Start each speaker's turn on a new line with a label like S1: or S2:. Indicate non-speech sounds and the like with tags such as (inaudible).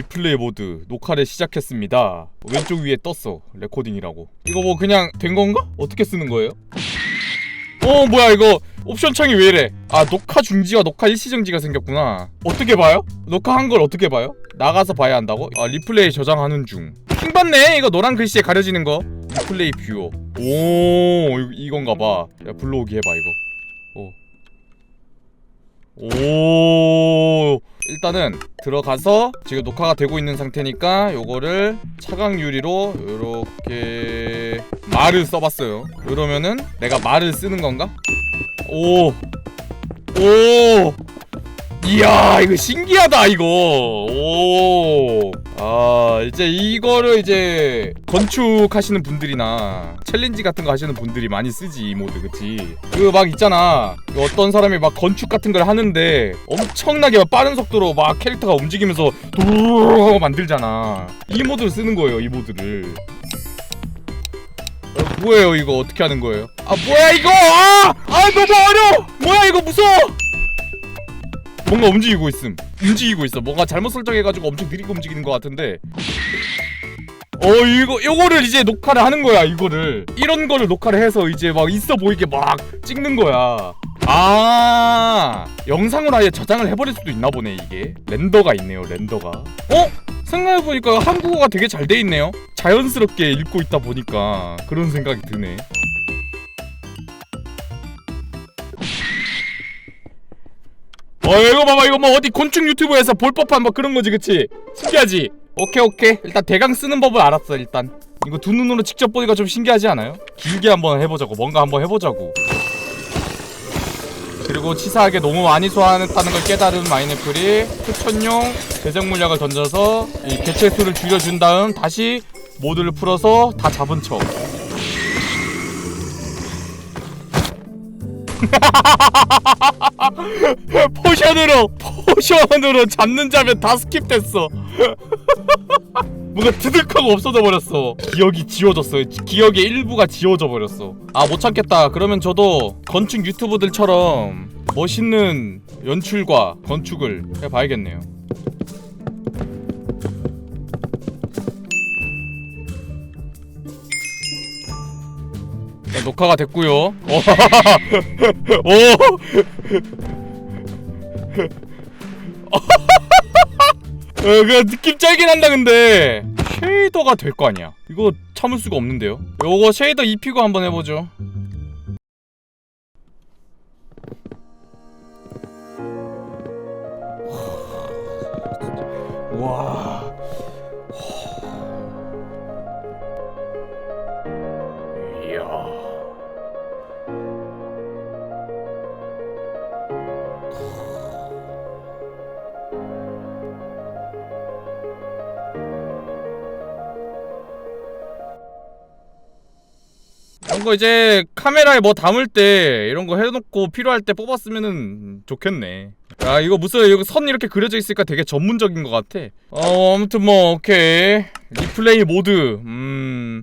S1: 리플레이 모드 녹화를 시작했습니다. 왼쪽 위에 떴어. 레코딩이라고. 이거 뭐 그냥 된 건가? 어떻게 쓰는 거예요? 어 뭐야 이거 옵션 창이 왜 이래? 아 녹화 중지와 녹화 일시 정지가 생겼구나. 어떻게 봐요? 녹화한 걸 어떻게 봐요? 나가서 봐야 한다고? 아 리플레이 저장하는 중. 킹 받네 이거 노란 글씨에 가려지는 거. 리플레이 뷰어. 오 이- 이건가 봐. 야 불러오기 해봐 이거. 오. 오. 일단은 들어가서 지금 녹화가 되고 있는 상태니까 요거를 차광 유리로 요렇게 말을 써봤어요. 그러면은 내가 말을 쓰는 건가? 오. 오. 이야 이거 신기하다 이거 오. 아 이제 이거를 이제 건축하시는 분들이나 챌린지 같은 거 하시는 분들이 많이 쓰지 이 모드 그치? 그 막 있잖아. 그 어떤 사람이 막 건축 같은 걸 하는데 엄청나게 막 빠른 속도로 막 캐릭터가 움직이면서 도르르 만들잖아. 이 모드를 쓰는 거예요 이 모드를. 어, 뭐예요 이거? 어떻게 하는 거예요? 아 뭐야 이거? 아! 아 너무 어려워! 뭐야 이거 무서워 뭔가 움직이고 있음. 움직이고 있어. 뭔가 잘못 설정해가지고 엄청 느리게 움직이는 것 같은데. 어 이거 요거를 이제 녹화를 하는 거야 이거를. 이런 거를 녹화를 해서 이제 막 있어 보이게 막 찍는 거야. 아 영상으로 아예 저장을 해버릴 수도 있나 보네 이게. 렌더가 있네요 렌더가. 어? 생각해보니까 한국어가 되게 잘 돼 있네요. 자연스럽게 읽고 있다 보니까 그런 생각이 드네 어 이거 봐봐 이거 뭐 어디 곤충 유튜브에서 볼 법한 뭐 그런 거지 그치? 신기하지? 오케이 오케이 일단 대강 쓰는 법을 알았어 일단 이거 두 눈으로 직접 보니까 좀 신기하지 않아요? 길게 한번 해보자고 뭔가 한번 해보자고 그리고 치사하게 너무 많이 소환했다는 걸 깨달은 마이네플이 추천용 대적 물약을 던져서 이 개체 수를 줄여준 다음 다시 모드를 풀어서 다 잡은 척 (laughs) 포션으로 포션으로 잡는 자면 다 스킵됐어. (laughs) 뭔가 드득하고 없어져 버렸어. 기억이 지워졌어. 기억의 일부가 지워져 버렸어. 아 못 참겠다. 그러면 저도 건축 유튜브들처럼 멋있는 연출과 건축을 해봐야겠네요 네, 녹화가 됐고요. 오. (laughs) 오. (laughs) 어, 그 느낌 짤긴 한다 근데. 쉐이더가 될 거 아니야. 이거 참을 수가 없는데요? 요거 쉐이더 입히고 한번 해보죠 이런 거 이제 카메라에 뭐 담을 때 이런 거 해놓고 필요할 때 뽑았으면은 좋겠네. 아 이거 무슨 이거 선 이렇게 그려져 있으니까 되게 전문적인 것 같아. 어 아무튼 뭐 오케이 리플레이 모드 음